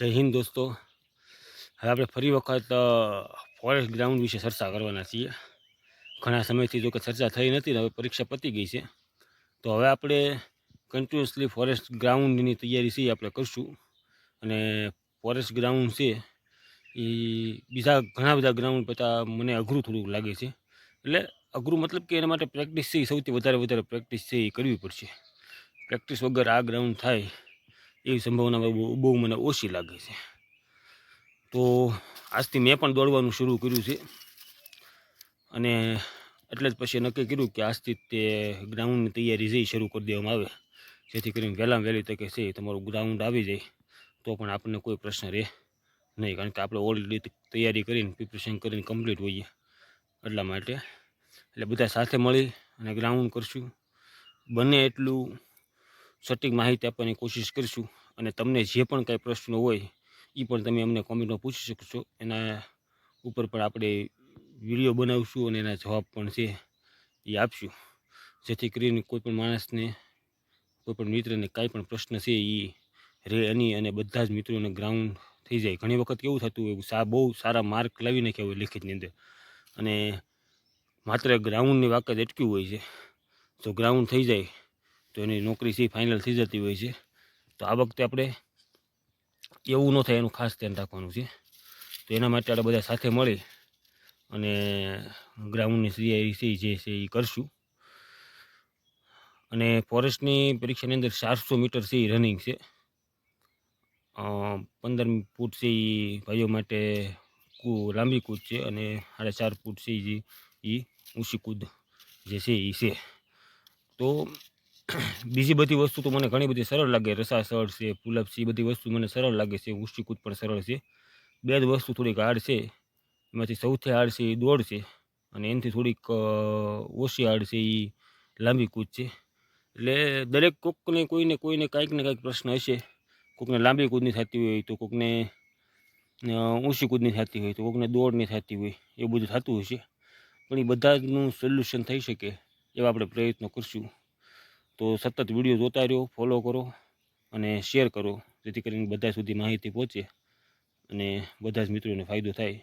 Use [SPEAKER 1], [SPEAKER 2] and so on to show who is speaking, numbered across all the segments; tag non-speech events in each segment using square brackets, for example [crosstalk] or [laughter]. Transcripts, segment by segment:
[SPEAKER 1] જય હિન્દ દોસ્તો. હવે આપણે ફરી વખત ફોરેસ્ટ ગ્રાઉન્ડ વિશે ચર્ચા કરવાના છીએ. ઘણા સમયથી જો કે ચર્ચા થઈ નથી, ને હવે પરીક્ષા પતી ગઈ છે. તો હવે આપણે કન્ટિન્યુઅસલી ફોરેસ્ટ ગ્રાઉન્ડની તૈયારી છે આપણે કરશું. અને ફોરેસ્ટ ગ્રાઉન્ડ છે એ બીજા ઘણા બધા ગ્રાઉન્ડ કરતાં મને અઘરું થોડુંક લાગે છે. એટલે અઘરું મતલબ કે એના માટે પ્રેક્ટિસ છે સૌથી વધારે વધારે પ્રેક્ટિસ છે એ કરવી પડશે. પ્રેક્ટિસ વગર આ ગ્રાઉન્ડ થાય એવી સંભાવના બહુ બહુ મને ઓછી લાગે છે. તો આજથી મેં પણ દોડવાનું શરૂ કર્યું છે. અને એટલે જ પછી નક્કી કર્યું કે આજથી તે ગ્રાઉન્ડની તૈયારી જઈ શરૂ કરી દેવામાં આવે. જેથી કરીને વહેલામાં વહેલી તકે છે તમારું ગ્રાઉન્ડ આવી જાય, તો પણ આપણને કોઈ પ્રશ્ન રહે નહીં. કારણ કે આપણે ઓલરેડી તૈયારી કરીને પ્રિપરેશન કરીને કમ્પ્લીટ હોઈએ એટલા માટે. એટલે બધા સાથે મળી અને ગ્રાઉન્ડ કરશું. બને એટલું સટીક માહિતી આપવાની કોશિશ કરીશું. અને તમને જે પણ કાંઈ પ્રશ્નો હોય એ પણ તમે અમને કોમેન્ટમાં પૂછી શકશો. એના ઉપર પણ આપણે વીડિયો બનાવીશું અને એના જવાબ પણ છે એ આપશું. જેથી કરીને કોઈ પણ માણસને, કોઈ પણ મિત્રને કાંઈ પણ પ્રશ્ન છે એ રે એની અને બધા જ મિત્રોને ગ્રાઉન્ડ થઈ જાય. ઘણી વખત કેવું થતું હોય, સા, બહુ સારા માર્ક લાવી નાખ્યા હોય લેખિતની અંદર. અને માત્ર ગ્રાઉન્ડની વાક જ અટક્યું હોય છે. જો ગ્રાઉન્ડ થઈ જાય, તો એની નોકરી છે ફાઇનલ થઈ જતી હોય છે. તો આ વખતે આપણે એવું ન થાય એનું ખાસ ધ્યાન રાખવાનું છે. તો એના માટે આપણે બધા સાથે મળી અને ગ્રાઉન્ડની તૈયારી છે, જે છે એ કરશું. અને ફોરેસ્ટની પરીક્ષાની અંદર ચારસો મીટર છે એ રનિંગ છે. પંદર ફૂટ છે એ ભાઈઓ માટે કૂ, લાંબી કૂદ છે અને સાડા ચાર ફૂટ છે જે એ ઊંચી કૂદ જે છે એ છે. તો [clears throat] બીજી બધી વસ્તુ તો મને ઘણી બધી સરળ લાગે. રસા સરળ છે પુલઅપ છે, એ બધી વસ્તુ મને સરળ લાગે છે. ઉષ્ટિકૂદ કૂદ પણ સરળ છે. બે જ વસ્તુ થોડીક હાર્ડ છે. એમાંથી સૌથી હાર્ડ છે એ દોડ છે અને એનાથી થોડીક ઓછી હાર્ડ છે એ લાંબી કૂદ છે. એટલે દરેક કોકને કોઈને કોઈને કાંઈક ને કાંઈક પ્રશ્ન હશે. કોકને લાંબી કૂદની થતી હોય તો કોકને ઊંચી કૂદની થતી હોય તો કોકને દોડની થતી હોય એવું બધું થતું હશે. પણ એ બધાનું સોલ્યુશન થઈ શકે એવા આપણે પ્રયત્નો કરશું. તો સતત વીડિયો જોતા રહ્યો ફોલો કરો અને શેર કરો, જેથી કરીને બધા સુધી માહિતી પહોંચે અને બધા જ મિત્રોને ફાયદો થાય.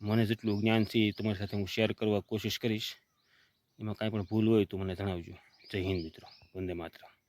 [SPEAKER 1] મને જેટલું જ્ઞાન છે તમારી સાથે હું શેર કરવા કોશિશ કરીશ. એમાં કાંઈ પણ ભૂલ હોય તો મને જણાવજો. જય હિન્દ મિત્રો. વંદે માતરમ.